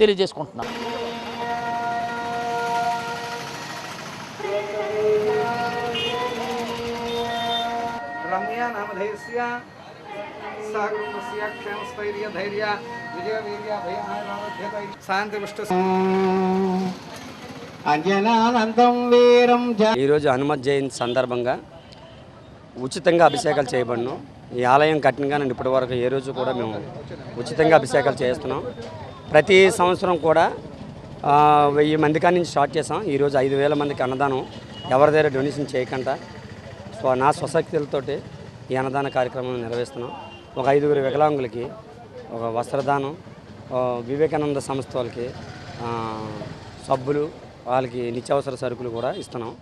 తెలియజేసుకుంటున్నాను. రమ్య నామధేయస్య సాగుణస్య క్షేమస్థైర్య ధైర్య విజయ వీర్య భయ ఆరోగ్యత శాంతి పుష్ట. అంజనానందం వీరం జ ఈరోజు హనుమత్ జయంతి సందర్భంగా ఉచితంగా అభిషేకాలు చేయబడను. ఈ ఆలయం కఠినంగా నేను ఇప్పటి వరకు ఏ రోజు కూడా మేము ఉచితంగా అభిషేకాలు చేస్తున్నాం. ప్రతి సంవత్సరం కూడా వెయ్యి మంది కాడి నుంచి స్టార్ట్ చేసాం ఈరోజు ఐదు వేల మందికి అన్నదానం. ఎవరి దగ్గర డొనేషన్ చేయకుండా సో నా స్వశక్తులతోటి ఈ అన్నదాన కార్యక్రమం నిర్వహిస్తున్నాం. ఒక ఐదుగురు వికలాంగులకి ఒక వస్త్రదానం వివేకానంద సంస్థ వాళ్ళకి సబ్బులు వాళ్ళకి నిత్యావసర సరుకులు కూడా ఇస్తున్నాం.